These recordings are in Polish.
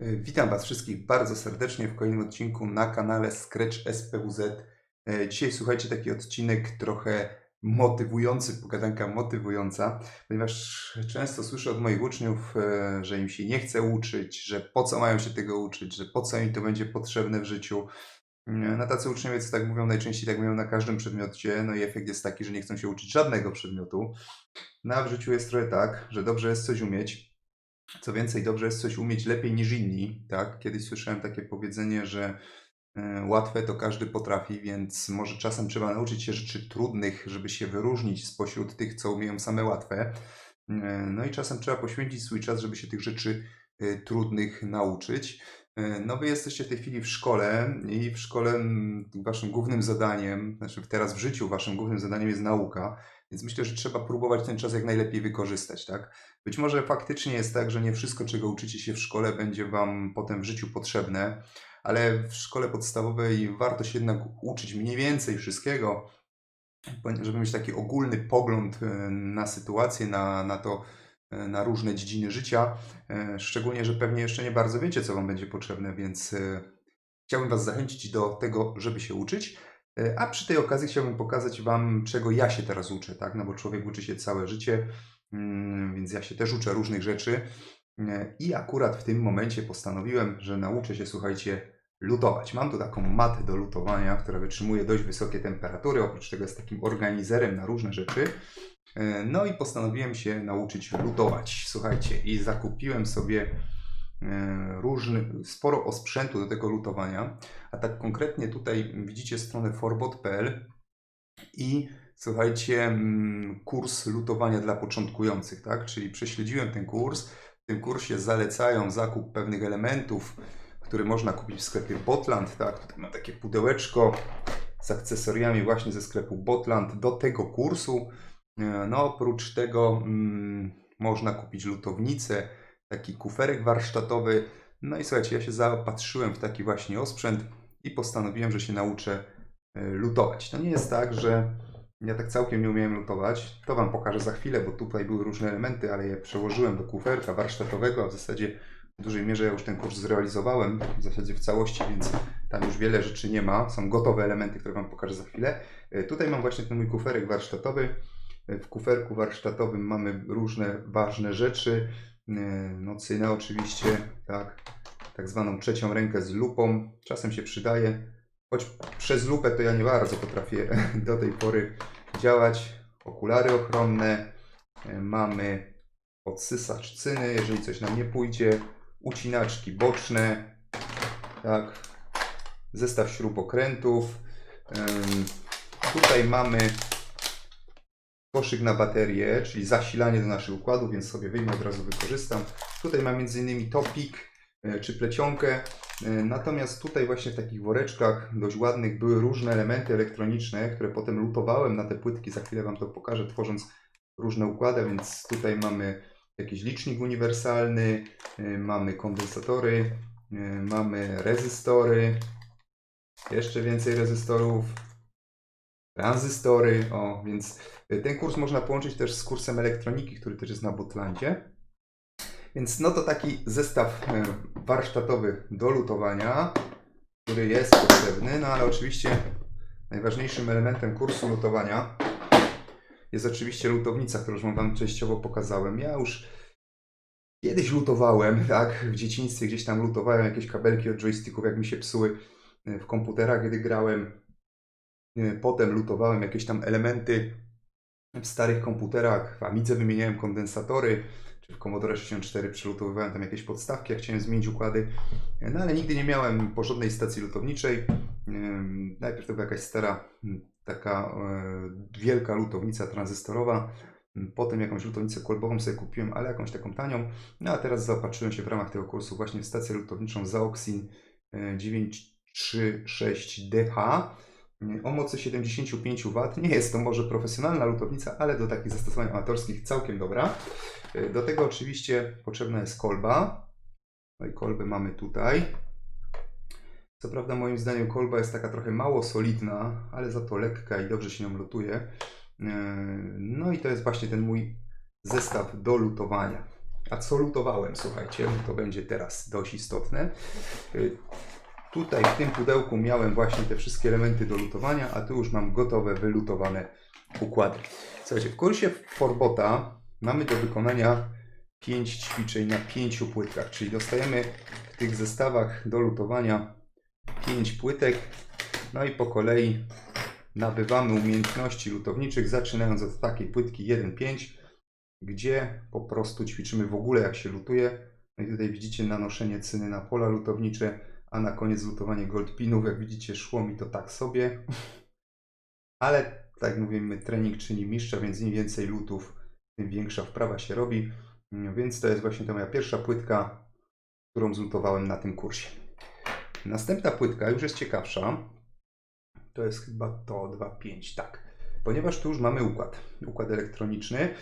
E, Witam Was wszystkich bardzo serdecznie w kolejnym odcinku na kanale Scratch SPUZ. E, Dzisiaj słuchajcie taki odcinek trochę motywujący, pogadanka motywująca, ponieważ często słyszę od moich uczniów, e, że im się nie chce uczyć, że po co mają się tego uczyć, że po co im to będzie potrzebne w życiu. Na tacy uczniowie, co tak mówią, najczęściej tak mówią na każdym przedmiocie, no i efekt jest taki, że nie chcą się uczyć żadnego przedmiotu. No a w życiu jest trochę tak, że dobrze jest coś umieć, co więcej, dobrze jest coś umieć lepiej niż inni, tak? Kiedyś słyszałem takie powiedzenie, że e, łatwe to każdy potrafi, więc może czasem trzeba nauczyć się rzeczy trudnych, żeby się wyróżnić spośród tych, co umieją same łatwe. E, No i czasem trzeba poświęcić swój czas, żeby się tych rzeczy e, trudnych nauczyć. No wy jesteście w tej chwili w szkole i w szkole waszym głównym zadaniem, znaczy teraz w życiu waszym głównym zadaniem jest nauka, więc myślę, że trzeba próbować ten czas jak najlepiej wykorzystać, tak? Być może faktycznie jest tak, że nie wszystko, czego uczycie się w szkole, będzie Wam potem w życiu potrzebne, ale w szkole podstawowej warto się jednak uczyć mniej więcej wszystkiego, żeby mieć taki ogólny pogląd e, na sytuację, na, na to, e, na różne dziedziny życia. E, Szczególnie, że pewnie jeszcze nie bardzo wiecie, co Wam będzie potrzebne, więc chciałbym Was zachęcić do tego, żeby się uczyć. E, A przy tej okazji chciałbym pokazać Wam, czego ja się teraz uczę, tak? No bo człowiek uczy się całe życie, mm, więc ja się też uczę różnych rzeczy. E, I akurat w tym momencie postanowiłem, że nauczę się, słuchajcie, lutować. Mam tu taką matę do lutowania, która wytrzymuje dość wysokie temperatury. Oprócz tego jest takim organizerem na różne rzeczy. E, No i postanowiłem się nauczyć lutować. Słuchajcie, i zakupiłem sobie e, różny, sporo osprzętu do tego lutowania. A tak konkretnie tutaj widzicie stronę forbot.pl i słuchajcie, mm, kurs lutowania dla początkujących, tak? Czyli prześledziłem ten kurs. W tym kursie zalecają zakup pewnych elementów, które można kupić w sklepie Botland, tak? Tutaj mam takie pudełeczko z akcesoriami właśnie ze sklepu Botland do tego kursu. E, No oprócz tego mm, można kupić lutownicę, taki kuferek warsztatowy. No i słuchajcie, ja się zaopatrzyłem w taki właśnie osprzęt i postanowiłem, że się nauczę e, lutować. To nie jest tak, że ja tak całkiem nie umiałem lutować. To Wam pokażę za chwilę, bo tutaj były różne elementy, ale je przełożyłem do kuferka warsztatowego, a w zasadzie w dużej mierze ja już ten kurs zrealizowałem, w zasadzie w całości, więc tam już wiele rzeczy nie ma. Są gotowe elementy, które Wam pokażę za chwilę. E, Tutaj mam właśnie ten mój kuferek warsztatowy. E, W kuferku warsztatowym mamy różne ważne rzeczy. E, No, cynę oczywiście, tak, tak zwaną trzecią rękę z lupą. Czasem się przydaje, choć przez lupę to ja nie bardzo potrafię do tej pory działać. Okulary ochronne, e, mamy odsysacz cyny, jeżeli coś nam nie pójdzie, ucinaczki boczne, tak, zestaw śrubokrętów. Tutaj mamy koszyk na baterię, czyli zasilanie do naszych układów, więc sobie wyjmę od razu wykorzystam. Tutaj mam m.in. topik e, czy plecionkę. E, Natomiast tutaj właśnie w takich woreczkach dość ładnych były różne elementy elektroniczne, które potem lutowałem na te płytki. Za chwilę Wam to pokażę, tworząc różne układy, więc tutaj mamy jakiś licznik uniwersalny, e, mamy kondensatory, mamy rezystory, jeszcze więcej rezystorów, tranzystory, o, więc y, ten kurs można połączyć też z kursem elektroniki, który też jest na Botlandzie. Więc no to taki zestaw e, warsztatowy do lutowania, który jest potrzebny, no ale oczywiście najważniejszym elementem kursu lutowania jest oczywiście lutownica, którą już Wam częściowo pokazałem. Ja już kiedyś lutowałem, tak, w dzieciństwie gdzieś tam lutowałem jakieś kabelki od joysticków, jak mi się psuły e, w komputerach, gdy grałem. E, Potem lutowałem jakieś tam elementy w starych komputerach, w Amidze wymieniałem kondensatory, czy w Commodore 64 przylutowywałem tam jakieś podstawki, jak chciałem zmienić układy, E, no ale nigdy nie miałem porządnej stacji lutowniczej. Ym, Najpierw to była jakaś stara, m, taka e, wielka lutownica tranzystorowa, potem jakąś lutownicę kolbową sobie kupiłem, ale jakąś taką tanią, no a teraz zaopatrzyłem się w ramach tego kursu właśnie w stację lutowniczą Zaoxin e, 936DH o mocy 75 W. Nie jest to może profesjonalna lutownica, ale do takich zastosowań amatorskich całkiem dobra. Y, Do tego oczywiście potrzebna jest kolba. No i kolbę mamy tutaj. Co prawda moim zdaniem kolba jest taka trochę mało solidna, ale za to lekka i dobrze się nią lutuje. Yy, No i to jest właśnie ten mój zestaw do lutowania. A co lutowałem, słuchajcie, to będzie teraz dość istotne. Tutaj w tym pudełku miałem właśnie te wszystkie elementy do lutowania, a tu już mam gotowe, wylutowane układy. Słuchajcie, w kursie Forbota mamy do wykonania 5 ćwiczeń na 5 płytkach, czyli dostajemy w tych zestawach do lutowania 5 płytek, no i po kolei nabywamy umiejętności lutowniczych, zaczynając od takiej płytki 1.5, gdzie po prostu ćwiczymy w ogóle jak się lutuje. No i tutaj widzicie nanoszenie cyny na pola lutownicze, a na koniec lutowanie goldpinów. Jak widzicie szło mi to tak sobie, ale tak jak mówimy, trening czyni mistrza, więc im więcej lutów, tym większa wprawa się robi. Więc to jest właśnie ta moja pierwsza płytka, którą zlutowałem na tym kursie. Następna płytka już jest ciekawsza. To jest chyba to 2.5, tak. Ponieważ tu już mamy układ, układ elektroniczny.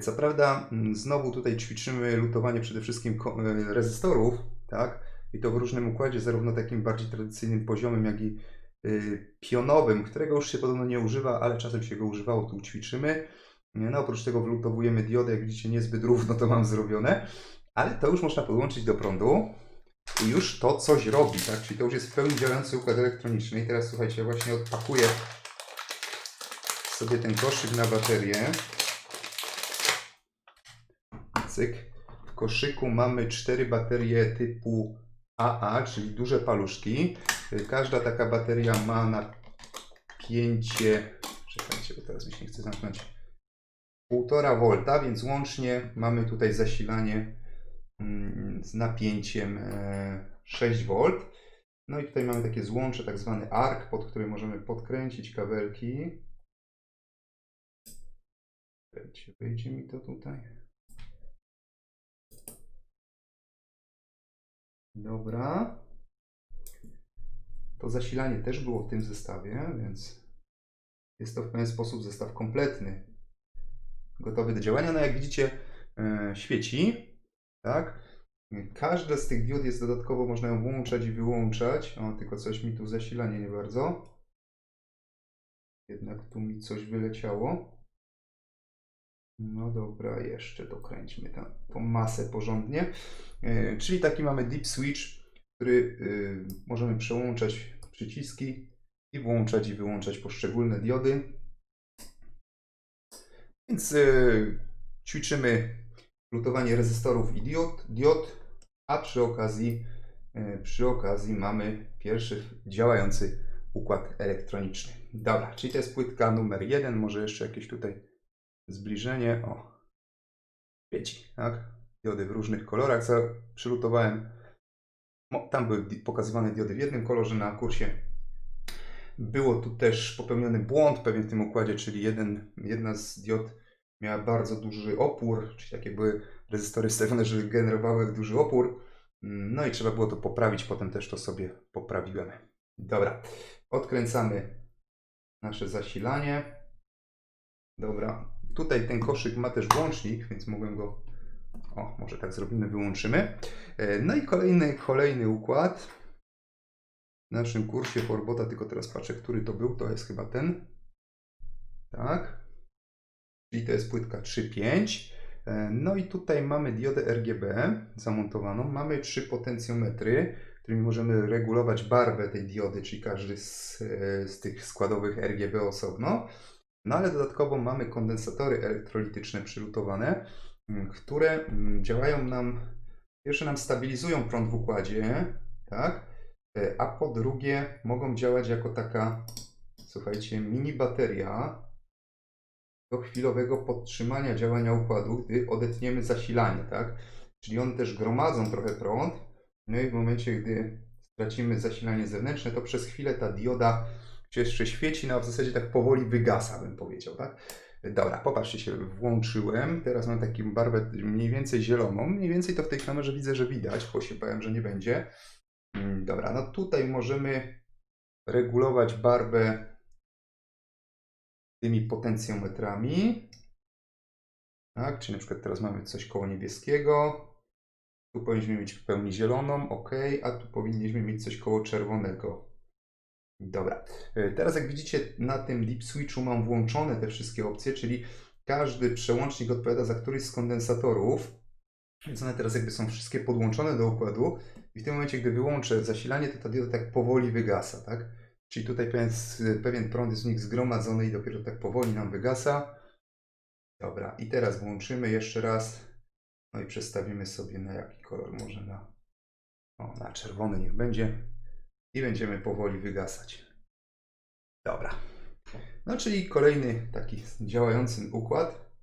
Co prawda, znowu tutaj ćwiczymy lutowanie przede wszystkim yy, rezystorów, tak? I to w różnym układzie, zarówno takim bardziej tradycyjnym poziomem, jak i yy, pionowym, którego już się podobno nie używa, ale czasem się go używało, tu ćwiczymy. No oprócz tego wlutowujemy diodę, jak widzicie niezbyt równo to mam zrobione, ale to już można podłączyć do prądu i już to coś robi, tak? Czyli to już jest w pełni działający układ elektroniczny. I teraz słuchajcie, właśnie odpakuję sobie ten koszyk na baterię. Cyk. W koszyku mamy cztery baterie typu AA, czyli duże paluszki. Y, Każda taka bateria ma napięcie. Czekajcie, bo teraz mi się nie chce zamknąć. 1,5 V, więc łącznie mamy tutaj zasilanie mm, z napięciem e, 6 V. No i tutaj mamy takie złącze, tak zwany ark, pod który możemy podkręcić kabelki. Wyjdzie mi to tutaj. Dobra. To zasilanie też było w tym zestawie, więc jest to w pewien sposób zestaw kompletny, gotowy do działania. No jak widzicie, e, świeci, tak? Każda z tych diod jest dodatkowo, można ją włączać i wyłączać. O, tylko coś mi tu zasilanie nie bardzo. Jednak tu mi coś wyleciało. No dobra, jeszcze dokręćmy tą, tą masę porządnie. E, czyli taki mamy deep switch, który y, możemy przełączać przyciski i włączać i wyłączać poszczególne diody. Więc y, ćwiczymy lutowanie rezystorów i diod, diod a przy okazji, przy okazji mamy pierwszy działający układ elektroniczny. Dobra, czyli to jest płytka numer jeden, może jeszcze jakieś tutaj zbliżenie. O, świeci, tak? Diody w różnych kolorach, co przylutowałem. Tam były pokazywane diody w jednym kolorze na kursie. Było tu też popełniony błąd pewien w tym układzie, czyli jeden, jedna z diod miała bardzo duży opór, czyli takie były rezystory stawione, że generowały duży opór. No i trzeba było to poprawić, potem też to sobie poprawiłem. Dobra, odkręcamy nasze zasilanie. Dobra, tutaj ten koszyk ma też włącznik, więc mogłem go, o może tak zrobimy, wyłączymy. E, No i kolejny, kolejny układ w naszym kursie Forbota, tylko teraz patrzę, który to był, to jest chyba ten. Tak. Czyli to jest płytka 3.5. E, No i tutaj mamy diodę RGB zamontowaną. Mamy trzy potencjometry, którymi możemy regulować barwę tej diody, czyli każdy z, e, z tych składowych RGB osobno. No ale dodatkowo mamy kondensatory elektrolityczne przylutowane, m, które m, działają nam, pierwsze nam stabilizują prąd w układzie, tak? E, A po drugie mogą działać jako taka, słuchajcie, mini bateria do chwilowego podtrzymania działania układu, gdy odetniemy zasilanie, tak? Czyli one też gromadzą trochę prąd, no i w momencie, gdy stracimy zasilanie zewnętrzne, to przez chwilę ta dioda się jeszcze świeci, no w zasadzie tak powoli wygasa, bym powiedział, tak? Dobra, popatrzcie się, włączyłem. Teraz mam taką barwę mniej więcej zieloną. Mniej więcej to w tej kamerze widzę, że widać, bo się bałem, że nie będzie. Mm, Dobra, no tutaj możemy regulować barwę tymi potencjometrami. Tak, czyli na przykład teraz mamy coś koło niebieskiego. Tu powinniśmy mieć w pełni zieloną, ok, a tu powinniśmy mieć coś koło czerwonego. Dobra, E, teraz jak widzicie na tym deep switchu mam włączone te wszystkie opcje, czyli każdy przełącznik odpowiada za któryś z kondensatorów. Więc one teraz jakby są wszystkie podłączone do układu i w tym momencie, gdy wyłączę zasilanie, to ta dioda tak powoli wygasa, tak? Czyli tutaj pewien, pewien prąd jest w nich zgromadzony i dopiero tak powoli nam wygasa. Dobra, i teraz włączymy jeszcze raz. No i przestawimy sobie na jaki kolor? Może na, o, na czerwony niech będzie. I będziemy powoli wygasać. Dobra. No czyli kolejny taki działający układ.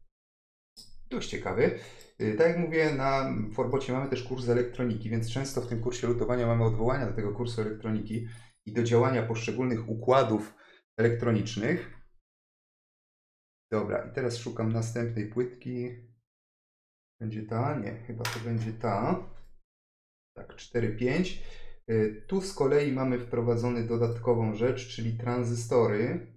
Dość ciekawy. Y, Tak jak mówię, na Forbocie mamy też kurs elektroniki, więc często w tym kursie lutowania mamy odwołania do tego kursu elektroniki i do działania poszczególnych układów elektronicznych. Dobra, i teraz szukam następnej płytki. Będzie ta? Nie, chyba to będzie ta. Tak, 4-5. Y, Tu z kolei mamy wprowadzony dodatkową rzecz, czyli tranzystory.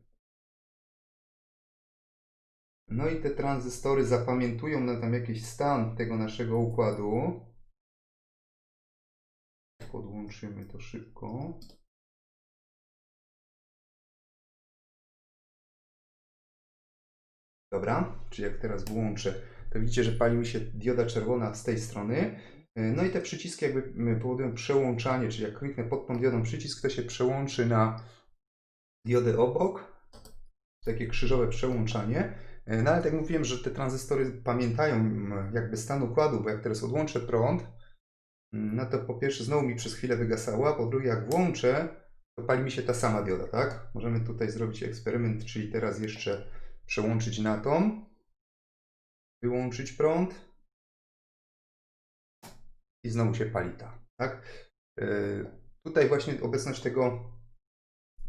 No i te tranzystory zapamiętują nam tam jakiś stan tego naszego układu. Podłączymy to szybko. Dobra, czyli jak teraz włączę, to widzicie, że pali mi się dioda czerwona z tej strony. No i te przyciski jakby mm, powodują przełączanie, czyli jak kliknę pod tą diodą przycisk, to się przełączy na diodę obok. Takie krzyżowe przełączanie. No ale tak jak mówiłem, że te tranzystory pamiętają mm, jakby stan układu, bo jak teraz odłączę prąd, mm, no to po pierwsze znowu mi przez chwilę wygasała, po drugie jak włączę, to pali mi się ta sama dioda, tak? Możemy tutaj zrobić eksperyment, czyli teraz jeszcze przełączyć na tą, wyłączyć prąd i znowu się pali ta, tak? Yy, tutaj właśnie obecność tego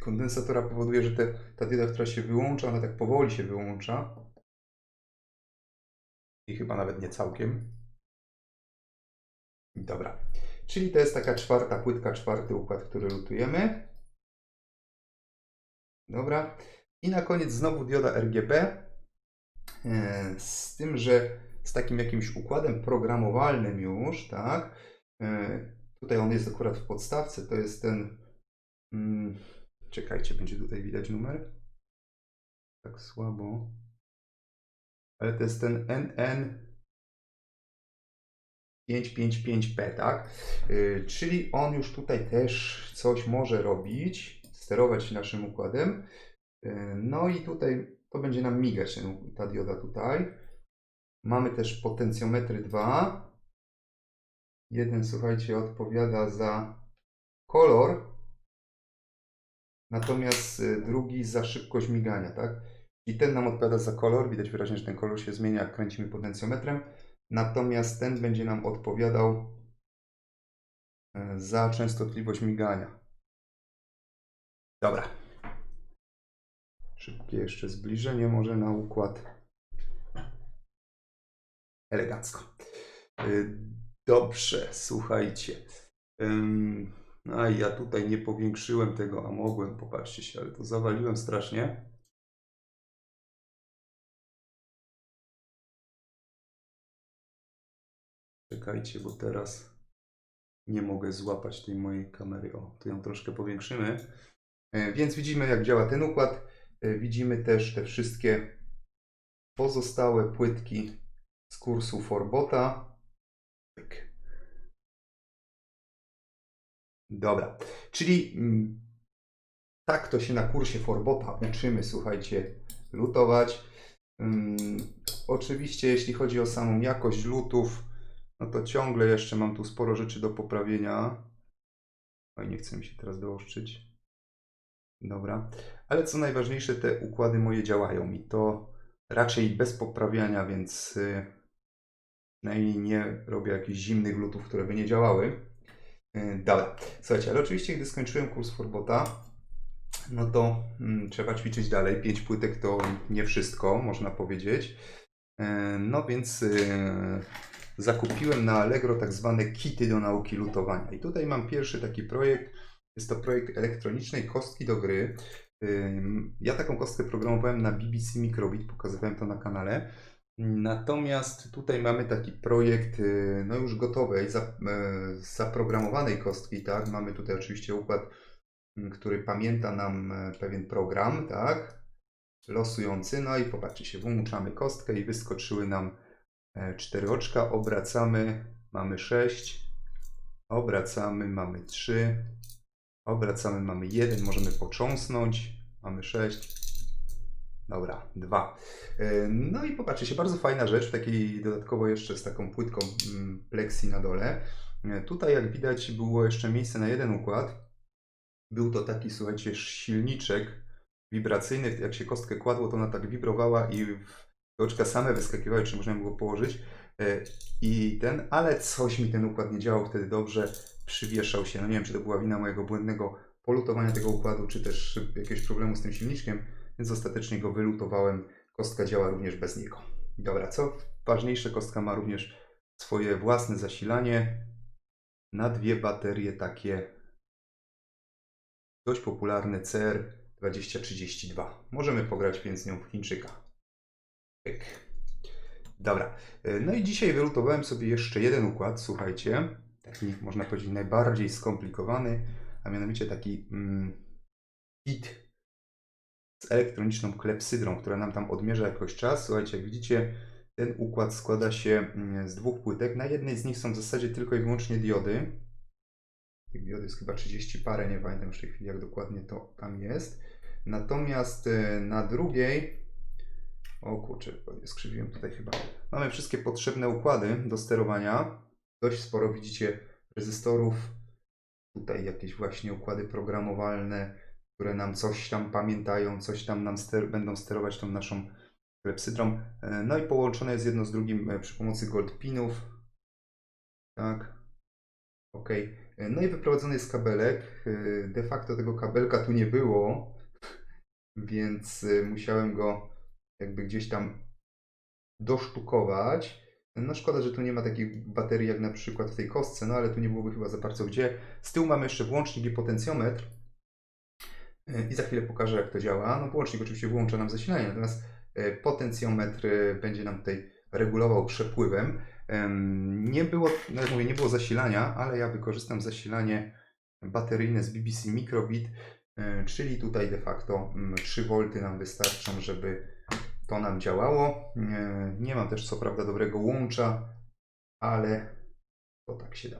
kondensatora powoduje, że te, ta dioda, która się wyłącza, ona tak powoli się wyłącza. I chyba nawet nie całkiem. Dobra. Czyli to jest taka czwarta płytka, czwarty układ, który lutujemy. Dobra. I na koniec znowu dioda RGB. E, Z tym, że z takim jakimś układem programowalnym już, tak? E, Tutaj on jest akurat w podstawce, to jest ten. mm, Czekajcie, będzie tutaj widać numer? Tak słabo. Ale to jest ten NN 555P, tak? Yy, czyli on już tutaj też coś może robić, sterować naszym układem. Yy, no i tutaj to będzie nam migać ta dioda tutaj. Mamy też potencjometry 2. Jeden, słuchajcie, odpowiada za kolor, Natomiast y, drugi za szybkość migania, tak? I ten nam odpowiada za kolor. Widać wyraźnie, że ten kolor się zmienia, jak kręcimy potencjometrem. Natomiast ten będzie nam odpowiadał y, za częstotliwość migania. Dobra. Szybkie jeszcze zbliżenie może na układ. Elegancko. Y, Dobrze, słuchajcie. A ja tutaj nie powiększyłem tego, a mogłem, popatrzcie się, ale to zawaliłem strasznie. Czekajcie, bo teraz nie mogę złapać tej mojej kamery. O, tu ją troszkę powiększymy. E, Więc widzimy, jak działa ten układ. E, Widzimy też te wszystkie pozostałe płytki z kursu Forbota. Dobra, czyli mm, tak to się na kursie Forbota uczymy, słuchajcie, lutować. Ym, oczywiście, jeśli chodzi o samą jakość lutów, no to ciągle jeszcze mam tu sporo rzeczy do poprawienia. Oj, nie chcę mi się teraz dołoszczyć. Dobra, ale co najważniejsze, te układy moje działają i to raczej bez poprawiania, więc y, przynajmniej nie robię jakichś zimnych lutów, które by nie działały. Yy, Dobra, słuchajcie, ale oczywiście, gdy skończyłem kurs Forbota, no to mm, trzeba ćwiczyć dalej. Pięć płytek to nie wszystko, można powiedzieć. Yy, No więc yy, zakupiłem na Allegro tak zwane kity do nauki lutowania. I tutaj mam pierwszy taki projekt. Jest to projekt elektronicznej kostki do gry. Yy, Ja taką kostkę programowałem na BBC Microbit, pokazywałem to na kanale. Natomiast tutaj mamy taki projekt y, no już gotowej, e, zaprogramowanej kostki, tak? Mamy tutaj oczywiście układ, m, który pamięta nam e, pewien program, tak? Losujący. No i popatrzcie się, włączamy kostkę i wyskoczyły nam E, Cztery oczka obracamy, mamy 6. Obracamy, mamy 3. Obracamy, mamy 1. Możemy począsnąć. Mamy 6. Dobra, 2. No i popatrzcie się, bardzo fajna rzecz, takiej dodatkowo jeszcze z taką płytką mm, plexi na dole. E, Tutaj jak widać było jeszcze miejsce na jeden układ. Był to taki, słuchajcie, silniczek wibracyjny. Jak się kostkę kładło, to ona tak wibrowała i oczka same wyskakiwały, czy można było położyć. E, I ten, ale coś mi ten układ nie działał wtedy dobrze, przywieszał się. No nie wiem, czy to była wina mojego błędnego polutowania tego układu, czy też jakiegoś problemu z tym silniczkiem, więc ostatecznie go wylutowałem. Kostka działa również bez niego. Dobra, co ważniejsze, kostka ma również swoje własne zasilanie na dwie baterie takie dość popularne CR2032. Możemy pograć więc nią w Chińczyka. Pyk. Dobra, e, no i dzisiaj wylutowałem sobie jeszcze jeden układ, słuchajcie, taki można powiedzieć najbardziej skomplikowany, a mianowicie taki mm, kit elektroniczną klepsydrą, która nam tam odmierza jakoś czas. Słuchajcie, jak widzicie, ten układ składa się mm, z dwóch płytek. Na jednej z nich są w zasadzie tylko i wyłącznie diody. Tych diod jest chyba 30 parę, nie pamiętam już w tej chwili jak dokładnie to tam jest. Natomiast e, na drugiej, o kurczę, skrzywiłem tutaj chyba. Mamy wszystkie potrzebne układy do sterowania. Dość sporo widzicie rezystorów. Tutaj jakieś właśnie układy programowalne, które nam coś tam pamiętają, coś tam nam ster będą sterować tą naszą klepsydrą. E, No i połączone jest jedno z drugim e, przy pomocy gold pinów. Tak. Ok. E, No i wyprowadzony jest kabelek. De facto tego kabelka tu nie było, więc musiałem go jakby gdzieś tam dosztukować. No szkoda, że tu nie ma takich baterii jak na przykład w tej kostce, no ale tu nie byłoby chyba za bardzo gdzie. Z tyłu mamy jeszcze włącznik i potencjometr. I za chwilę pokażę jak to działa. No włącznik oczywiście wyłącza nam zasilanie, natomiast e, potencjometr będzie nam tutaj regulował przepływem. Em, Nie było, no jak mówię, nie było zasilania, ale ja wykorzystam zasilanie bateryjne z BBC Microbit, e, czyli tutaj de facto mm, 3 V nam wystarczą, żeby to nam działało. E, Nie mam też co prawda dobrego łącza, ale to tak się da.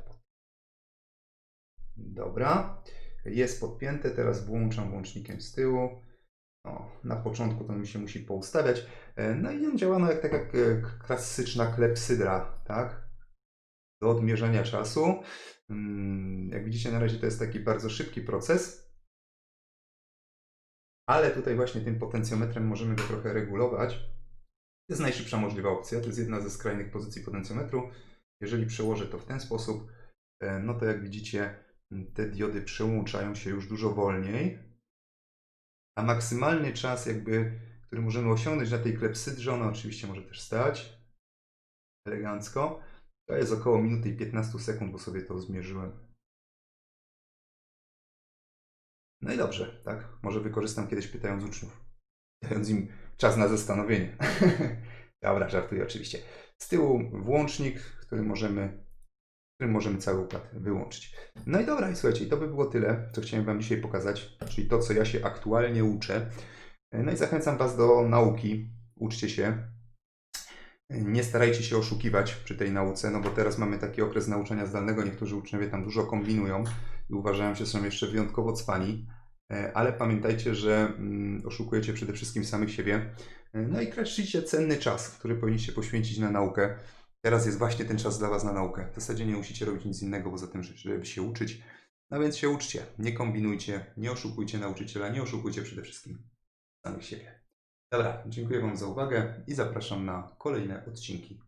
Dobra, jest podpięte, teraz włączam włącznikiem z tyłu. O, na początku to mi się musi poustawiać. E, No i on działa no jak taka e, klasyczna klepsydra, tak? Do odmierzania czasu. Mm, Jak widzicie, na razie to jest taki bardzo szybki proces. Ale tutaj właśnie tym potencjometrem możemy go trochę regulować. To jest najszybsza możliwa opcja. To jest jedna ze skrajnych pozycji potencjometru. Jeżeli przełożę to w ten sposób, e, no to jak widzicie, te diody przełączają się już dużo wolniej. A maksymalny czas, jakby, który możemy osiągnąć na tej klepsydrze, ona oczywiście może też stać elegancko. To jest około minuty i 15 sekund, bo sobie to zmierzyłem. No i dobrze, tak? Może wykorzystam kiedyś pytając uczniów. Dając im czas na zastanowienie. Dobra, żartuję oczywiście. Z tyłu włącznik, który możemy, którym możemy cały układ wyłączyć. No i dobra, i słuchajcie, to by było tyle, co chciałem Wam dzisiaj pokazać, czyli to, co ja się aktualnie uczę. No i zachęcam Was do nauki. Uczcie się. Nie starajcie się oszukiwać przy tej nauce, no bo teraz mamy taki okres nauczania zdalnego. Niektórzy uczniowie tam dużo kombinują i uważają się, że są jeszcze wyjątkowo cwani. Ale pamiętajcie, że mm, oszukujecie przede wszystkim samych siebie. No i tracicie cenny czas, który powinniście poświęcić na naukę. Teraz jest właśnie ten czas dla Was na naukę. W zasadzie nie musicie robić nic innego poza tym, żeby się uczyć. No więc się uczcie, nie kombinujcie, nie oszukujcie nauczyciela, nie oszukujcie przede wszystkim samych siebie. Dobra, dziękuję Wam za uwagę i zapraszam na kolejne odcinki.